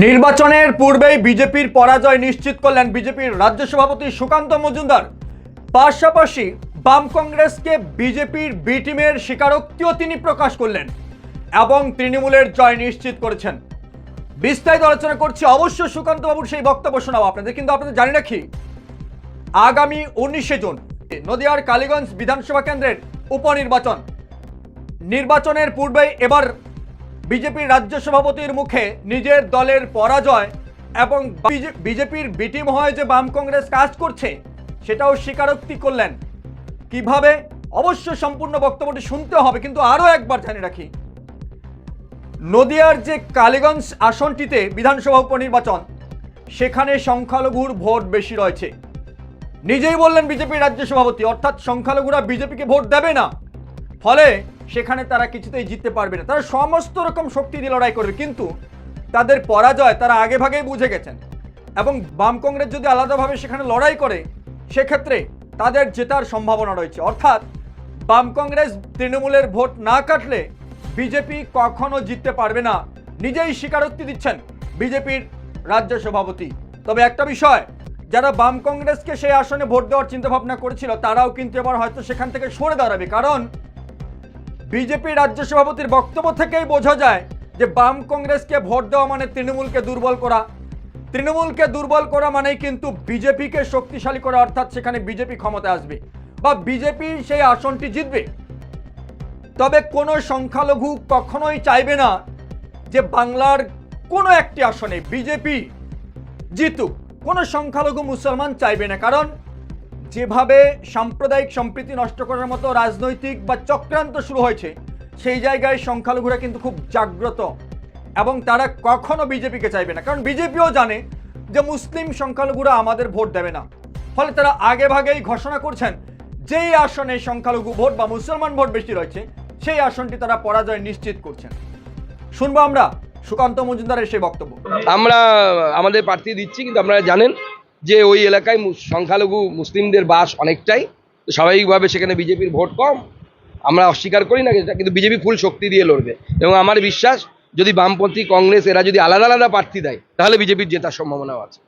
নির্বাচনের পূর্বেই বিজেপির পরাজয় নিশ্চিত করলেন বিজেপির রাজ্য সভাপতি সুকান্ত মজুমদার। পাশাপাশি বাম কংগ্রেসকে বিজেপির বি টিমের স্বীকারোক্তিও তিনি প্রকাশ করলেন এবং তৃণমূলের জয় নিশ্চিত করেছেন। বিস্তারিত আলোচনা করছি অবশ্য সুকান্ত বাবুর সেই বক্তব্য শোনাবো। আপনাদের কিন্তু আপনাদের জানি রাখি আগামী উনিশে জুন নদিয়ার কালীগঞ্জ বিধানসভা কেন্দ্রের উপনির্বাচন। নির্বাচনের পূর্বেই এবার বিজেপির রাজ্য সভাপতির মুখে নিজের দলের পরাজয় এবং বিজে- বিজেপির বিটিম হয়ে যে বাম কংগ্রেস কাজ করছে, সেটাও স্বীকারোক্তি করলেন। কীভাবে? অবশ্য সম্পূর্ণ বক্তব্যটি শুনতে হবে, কিন্তু আরও একবার জানিয়ে রাখি। নদিয়ার যে কালীগঞ্জ আসনটিতে বিধানসভা উপনির্বাচন, সেখানে সংখ্যালঘুর ভোট বেশি রয়েছে। নিজেই বললেন বিজেপির রাজ্য সভাপতি, অর্থাৎ সংখ্যালঘুরা বিজেপিকে ভোট দেবে না। ফলে সেখানে তারা কিছুতেই জিততে পারবে না। তারা সমস্ত রকম শক্তি দিয়ে লড়াই করবে, কিন্তু তাদের পরাজয় তারা আগে ভাগেই বুঝে গেছেন। এবং বাম কংগ্রেস যদি আলাদাভাবে সেখানে লড়াই করে, সেক্ষেত্রে তাদের জেতার সম্ভাবনা রয়েছে। অর্থাৎ বাম কংগ্রেস তৃণমূলের ভোট না কাটলে বিজেপি কখনো জিততে পারবে না। নিজেই স্বীকারোক্তি দিচ্ছেন বিজেপির রাজ্য সভাপতি। তবে একটা বিষয়, যারা বাম কংগ্রেসকে সেই আসনে ভোট দেওয়ার চিন্তাভাবনা করেছিল, তারাও কিন্তু এবার হয়তো সেখান থেকে সরে দাঁড়াবে। কারণ বিজেপি রাজ্য সভাপতির বক্তব্য থেকেই বোঝা যায় যে বাম কংগ্রেসকে ভোট দেওয়া মানে তৃণমূলকে দুর্বল করা। তৃণমূলকে দুর্বল করা মানেই কিন্তু বিজেপিকে শক্তিশালী করা, অর্থাৎ সেখানে বিজেপি ক্ষমতা আসবে বা বিজেপি সেই আসনটি জিতবে। তবে কোনো সংখ্যালঘু কখনোই চাইবে না যে বাংলার কোনো একটি আসনে বিজেপি জিতুক। কোনো সংখ্যালঘু মুসলমান চাইবে না, কারণ যেভাবে সাম্প্রদায়িক সম্প্রীতি নষ্ট করার মতো রাজনৈতিক বা চক্রান্ত শুরু হয়েছে, সেই জায়গায় সংখ্যালঘুরা কিন্তু খুব জাগ্রত এবং তারা কখনো বিজেপিকে চাইবে না। কারণ বিজেপিও জানে যে মুসলিম সংখ্যালঘুরা আমাদের ভোট দেবে না। ফলে তারা আগে ভাগেই ঘোষণা করছেন, যেই আসনে সংখ্যালঘু ভোট বা মুসলমান ভোট বেশি রয়েছে, সেই আসনটি তারা পরাজয় নিশ্চিত করছেন। শুনব আমরা সুকান্ত মজুমদারের সেই বক্তব্য। আমরা আমাদের প্রার্থী দিচ্ছি, কিন্তু আপনারা জানেন যে ওই এলাকায় সংখ্যালঘু মুসলিমদের বাস অনেকটাই, তো স্বাভাবিকভাবে সেখানে বিজেপির ভোট কম। আমরা অস্বীকার করি না কিন্তু বিজেপি ফুল শক্তি দিয়ে লড়বে। এবং আমার বিশ্বাস, যদি বামপন্থী কংগ্রেস এরা যদি আলাদা আলাদা প্রার্থী দেয়, তাহলে বিজেপির জেতার সম্ভাবনাও আছে।